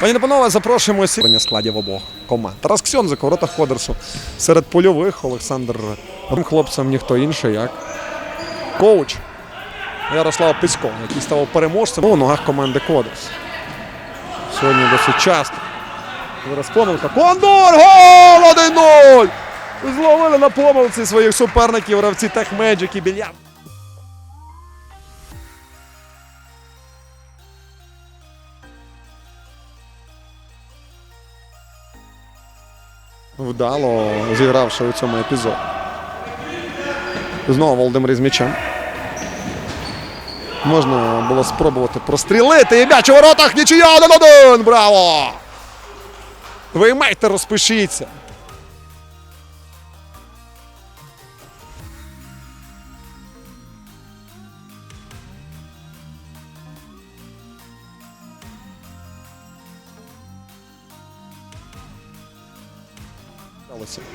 Пані та панове, запрошуємо сьогодні складів обох команд. Тарас Ксьонзик, у воротах Ходерсу. Серед польових Олександр хлопцем ніхто інший, як коуч Ярослав Писько, який ставав переможцем у ногах команди Кодерс. Сьогодні досить часто. Зараз помилка. Кондор! Гол! 1-0! Зловили на помилці своїх суперників гравці Техмеджик і Більярд. Вдало зігравши у цьому епізоді. Знову Володимир із м'ячем. Можна було спробувати прострілити і м'яч у воротах. Нічия 1-1! Браво! Ви майте розпишіться.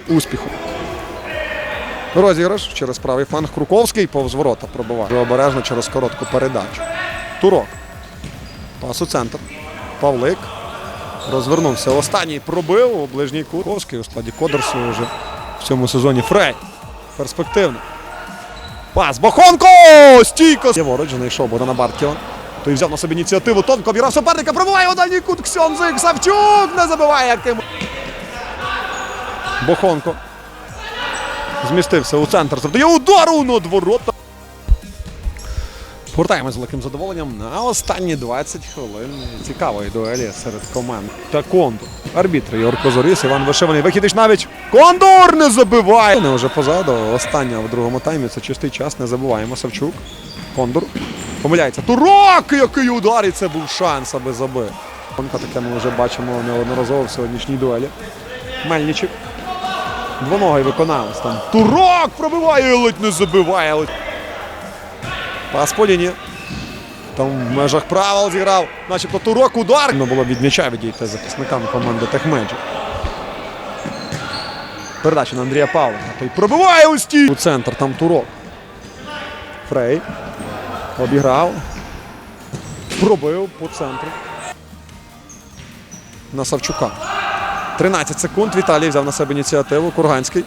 Успіху. Розіграш через правий фланг Круковський повз ворота пробиває. Обережно через коротку передачу. Турок. Пас у центр. Павлик. Розвернувся. Останній пробив у ближній кут. Круковський у складі Кодерсу вже в цьому сезоні Фрей. Перспективно. Пас. Бохонко! Стійко! Євороч знайшов Богдана Бартківа. Той взяв на себе ініціативу. Тонко обіграв суперника. Пробиває у дальній кут. Ксьонзик. Савчук не забиває яким. Бохонко. Змістився у центр. Завдає удару над ворота. Повертаємось з великим задоволенням на останні 20 хвилин цікавої дуелі серед команд. Та Кондор. Арбітр Ігор Козоріс, Іван Вишиваний. Вихідич навіть. Кондор не забиває! Не вже позаду. Остання в другому таймі. Це чистий час. Не забуваємо. Савчук. Кондор. Помиляється. Турок! Який удар! І це був шанс, аби забив. Таке ми вже бачимо неодноразово в сьогоднішній дуелі. Мельничик. Двоногий виконавець там. Турок пробиває, ледь не забиває. ледь. Пас по лінії. Там в межах правил зіграв. Начебто турок удар. Ну було від м'яча відійти захисникам команди Техмеджик. Передача на Андрія Павлова. Той пробиває у стій. У центр там турок. Фрей. Обіграв. Пробив по центру. На Савчука. 13 секунд. Віталій взяв на себе ініціативу. Курганський.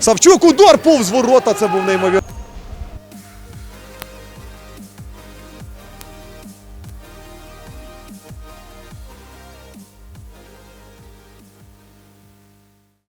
Савчук удар повз ворота. Це був неймовірний.